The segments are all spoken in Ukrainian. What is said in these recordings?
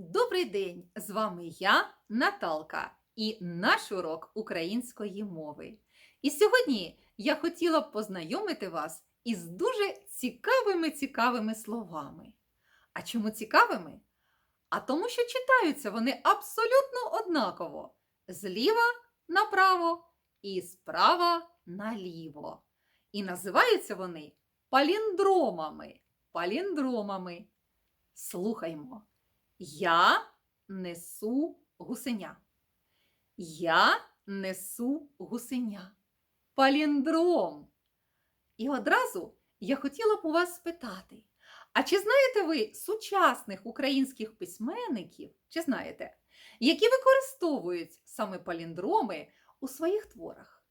Добрий день! З вами я, Наталка, і наш урок української мови. І сьогодні я хотіла б познайомити вас із дуже цікавими цікавими словами. А чому цікавими? А тому, що читаються вони абсолютно однаково: зліва направо і справа наліво. І називаються вони паліндромами. Паліндромами. Слухаймо. Я несу гусеня. Я несу гусеня. Паліндром. І одразу я хотіла б у вас спитати: а чи знаєте ви сучасних українських письменників, чи знаєте, які використовують саме паліндроми у своїх творах?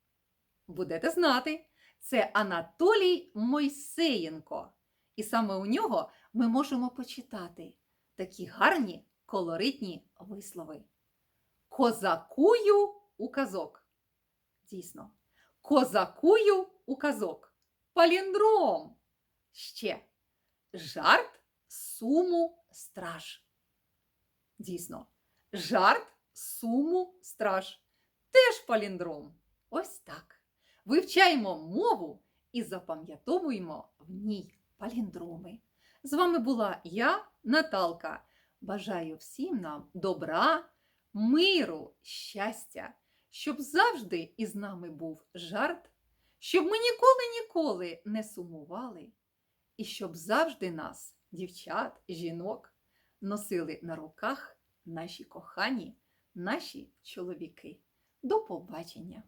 Будете знати, це Анатолій Мойсеєнко. І саме у нього ми можемо почитати такі гарні колоритні вислови. Козакую у казок. Дійсно, козакую у казок. Паліндром. Ще жарт суму страж. Дійсно, жарт суму страж. Теж паліндром. Ось так. Вивчаємо мову і запам'ятовуємо в ній паліндроми. З вами була я, Наталка. Бажаю всім нам добра, миру, щастя, щоб завжди із нами був жарт, щоб ми ніколи-ніколи не сумували, і щоб завжди нас, дівчат, жінок, носили на руках наші кохані, наші чоловіки. До побачення!